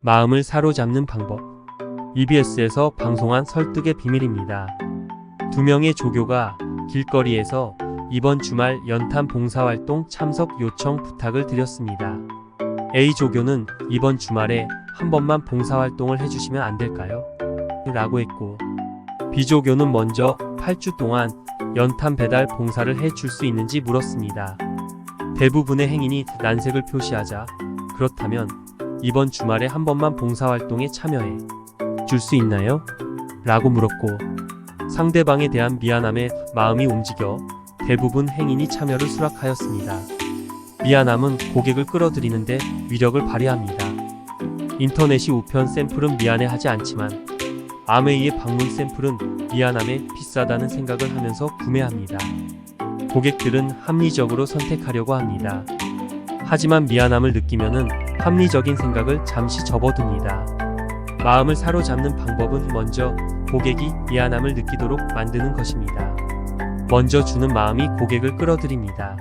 마음을 사로잡는 방법. EBS에서 방송한 설득의 비밀입니다. 두 명의 조교가 길거리에서 이번 주말 연탄 봉사활동 참석 요청 부탁을 드렸습니다. A 조교는 이번 주말에 한 번만 봉사활동을 해주시면 안 될까요? 라고 했고, B 조교는 먼저 8주 동안 연탄 배달 봉사를 해줄 수 있는지 물었습니다. 대부분의 행인이 난색을 표시하자, 그렇다면 이번 주말에 한 번만 봉사활동에 참여해 줄 수 있나요? 라고 물었고, 상대방에 대한 미안함에 마음이 움직여 대부분 행인이 참여를 수락하였습니다. 미안함은 고객을 끌어들이는데 위력을 발휘합니다. 인터넷이 우편 샘플은 미안해하지 않지만 아메이의 방문 샘플은 미안함에 비싸다는 생각을 하면서 구매합니다. 고객들은 합리적으로 선택하려고 합니다. 하지만 미안함을 느끼면은 합리적인 생각을 잠시 접어둡니다. 마음을 사로잡는 방법은 먼저 고객이 미안함을 느끼도록 만드는 것입니다. 먼저 주는 마음이 고객을 끌어들입니다.